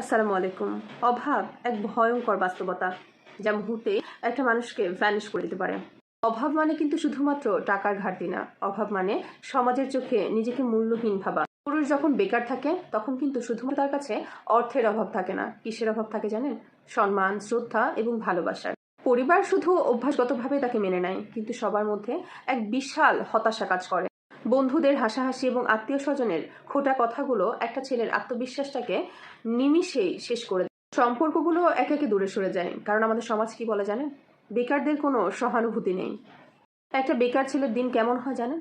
আসসালামু আলাইকুম। অভাব এক ভয়ঙ্কর বাস্তবতা, যা মুহূর্তে একটা মানুষকে ভ্যানিশ করে দিতে পারে। অভাব মানে কিন্তু শুধুমাত্র টাকার ঘাটতি না। অভাব মানে সমাজের চোখে নিজেকে মূল্যহীন ভাবা। পুরুষ যখন বেকার থাকে, তখন কিন্তু শুধুমাত্র তার কাছে অর্থের অভাব থাকে না। কিসের অভাব থাকে জানেন? সম্মান, শ্রদ্ধা এবং ভালোবাসার পরিবার শুধু অভ্যাসগতভাবে তাকে মেনে নেয়, কিন্তু সবার মধ্যে এক বিশাল হতাশা কাজ করে। বন্ধুদের হাসাহাসি এবং আত্মীয় স্বজনের খোটা কথাগুলো একটা ছেলের আত্মবিশ্বাসটাকে নিমিষেই শেষ করে দেয়। সম্পর্কগুলো একে একে দূরে সরে যায়, কারণ আমাদের সমাজ কি বলে জানেন? বেকারদের কোনো সহানুভূতি নেই। একটা বেকার ছেলের দিন কেমন হয় জানেন?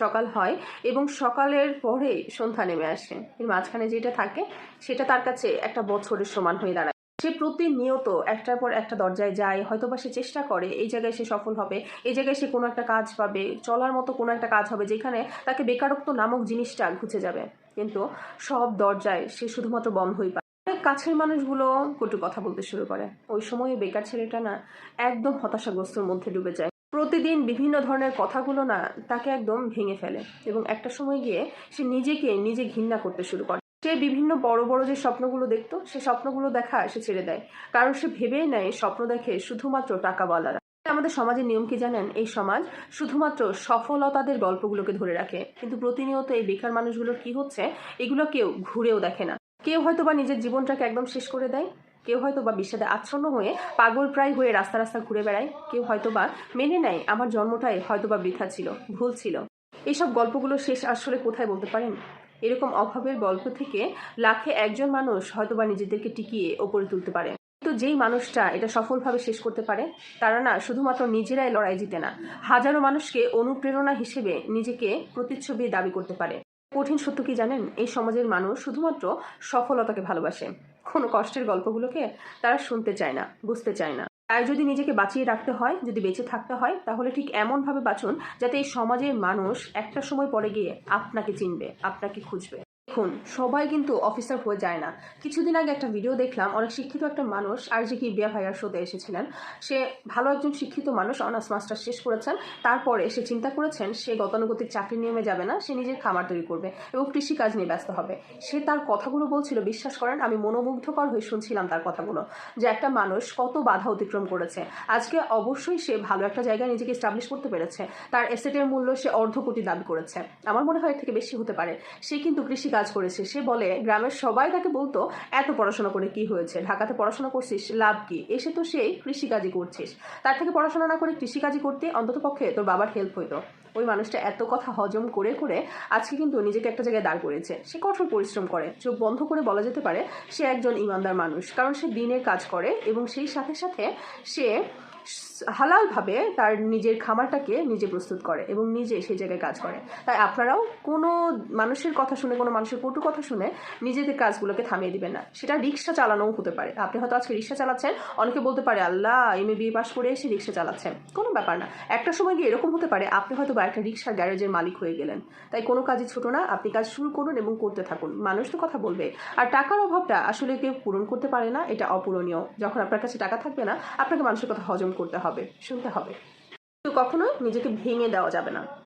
সকাল হয় এবং সকালের পরে সন্ধ্যা নেমে আসে। এর মাঝখানে যেটা থাকে, সেটা তার কাছে একটা বছরের সমান হয়ে দাঁড়ায়। সে প্রতিনিয়ত একটার পর একটা দরজায় যায় হয়তো বা সে চেষ্টা করে, এই জায়গায় সে সফল হবে, এই জায়গায় সে কোনো একটা কাজ পাবে, চলার মতো কোনো একটা কাজ হবে যেখানে তাকে বেকারত্ব নামক জিনিসটা ঘুচে যাবে। কিন্তু সব দরজায় সে শুধুমাত্র বন্ধই পায়। কাছের মানুষগুলো কটু কথা বলতে শুরু করে। ওই সময় বেকার ছেলেটা না একদম হতাশাগ্রস্তর মধ্যে ডুবে যায়। প্রতিদিন বিভিন্ন ধরনের কথাগুলো না তাকে একদম ভেঙে ফেলে এবং একটা সময় গিয়ে সে নিজেকে নিজে ঘৃণা করতে শুরু করে। সে বিভিন্ন বড় বড় যে স্বপ্নগুলো দেখতো, সে স্বপ্নগুলো দেখা সে ছেড়ে দেয়। কারণ সে ভেবেই নেয়, স্বপ্ন দেখে শুধুমাত্র টাকাওয়ালারা আমাদের সমাজের নিয়ম কি জানেন? এই সমাজ শুধুমাত্র সফলতাদের গল্পগুলোকে ধরে রাখে। কিন্তু প্রতিনিয়ত এই বেকার মানুষগুলোর কি হচ্ছে? এগুলো কেউ ঘুরেও দেখে না। কেউ হয়তো বা নিজের জীবনটাকে একদম শেষ করে দেয়। কেউ হয়তো বা বিষাদে আচ্ছন্ন হয়ে পাগল প্রায় হয়ে রাস্তা রাস্তা ঘুরে বেড়ায়। কেউ হয়তো বা মেনে নেয়, আমার জন্মটাই হয়তো বা বৃথা ছিল, ভুল ছিল। এইসব গল্পগুলো শেষ আসলে কোথায় বলতে পারেন? এরকম অভাবের গল্প থেকে লাখে একজন মানুষ হয়তো বা নিজেদেরকে টিকিয়ে ওপরে তুলতে পারে। কিন্তু যেই মানুষটা এটা সফলভাবে শেষ করতে পারে, তারা না শুধুমাত্র নিজেরাই লড়াই জিতে না, হাজারো মানুষকে অনুপ্রেরণা হিসেবে নিজেকে প্রতিচ্ছবি দাবি করতে পারে। কঠিন সত্য কি জানেন? এই সমাজের মানুষ শুধুমাত্র সফলতাকে ভালোবাসে। কোনো কষ্টের গল্পগুলোকে তারা শুনতে চায় না, বুঝতে চায় না। তাই যদি নিজেকে বাঁচিয়ে রাখতে হয়, যদি বেঁচে থাকতে হয়, তাহলে ঠিক এমনভাবে বাঁচুন যাতে এই সমাজের মানুষ একটা সময় পরে গিয়ে আপনাকে চিনবে, আপনাকে খুঁজবে। দেখুন, সবাই কিন্তু অফিসার হয়ে যায় না। কিছুদিন আগে একটা ভিডিও দেখলাম, অনেক শিক্ষিত একটা মানুষ, আর যে কি বিয়া ভাইয়ার শোতে এসেছিলেন, সে ভালো একজন শিক্ষিত মানুষ অনার্স মাস্টার শেষ করেছেন, তারপরে সে চিন্তা করেছেন সে গতানুগতিক চাকরি নিয়মে যাবে না, সে নিজের খামার তৈরি করবে এবং কৃষিকাজ নিয়ে ব্যস্ত হবে। সে তার কথাগুলো বলছিল, বিশ্বাস করেন, আমি মনোমুগ্ধকর হয়ে শুনছিলাম তার কথাগুলো, যে একটা মানুষ কত বাধা অতিক্রম করেছে। আজকে অবশ্যই সে ভালো একটা জায়গায় নিজেকে স্টাবলিশ করতে পেরেছে। তার এসেটের মূল্য সে অর্ধ কোটি দাবি করেছে। আমার মনে হয় এর থেকে বেশি হতে পারে। সে কিন্তু কৃষি কাজ করেছে সে বলে, গ্রামের সবাই তাকে বলতো, এত পড়াশোনা করে কি হয়েছে? ঢাকাতে পড়াশোনা করছিস, লাভ কি? এসে তো সেই কৃষিকাজই করছিস। তার থেকে পড়াশোনা না করে কৃষিকাজই করতে অন্তত পক্ষে তোর বাবার হেল্প হইতো। ওই মানুষটা এত কথা হজম করে করে আজকে কিন্তু নিজেকে একটা জায়গায় দাঁড় করেছে। সে কঠোর পরিশ্রম করে। চোখ বন্ধ করে বলা যেতে পারে, সে একজন ইমানদার মানুষ। কারণ সে দিনের কাজ করে এবং সেই সাথে সাথে সে হালালভাবে তার নিজের খামারটাকে নিজে প্রস্তুত করে এবং নিজে সেই জায়গায় কাজ করে। তাই আপনারাও কোনো মানুষের কথা শুনে, কোনো মানুষের কটু কথা শুনে নিজেদের কাজগুলোকে থামিয়ে দিবেন না। সেটা রিক্সা চালানোও হতে পারে। আপনি হয়তো আজকে রিক্সা চালাচ্ছেন, অনেকে বলতে পারে, আল্লাহ এম এ বিয়ে পাস করে এসে রিক্সা চালাচ্ছেন। কোনো ব্যাপার না। একটা সময় গিয়ে এরকম হতে পারে, আপনি হয়তো বা একটা রিক্সার গ্যারেজের মালিক হয়ে গেলেন। তাই কোনো কাজই ছোটো না, আপনি কাজ শুরু করুন এবং করতে থাকুন। মানুষ তো কথা বলবে। আর টাকার অভাবটা আসলে কেউ পূরণ করতে পারে না, এটা অপূরণীয়। যখন আপনার কাছে টাকা থাকবে না, আপনাকে মানুষের কথা হজম করতে হবে। শুনতে হবে। কিন্তু কখনো নিজেকে ভেঙে দেওয়া যাবে না।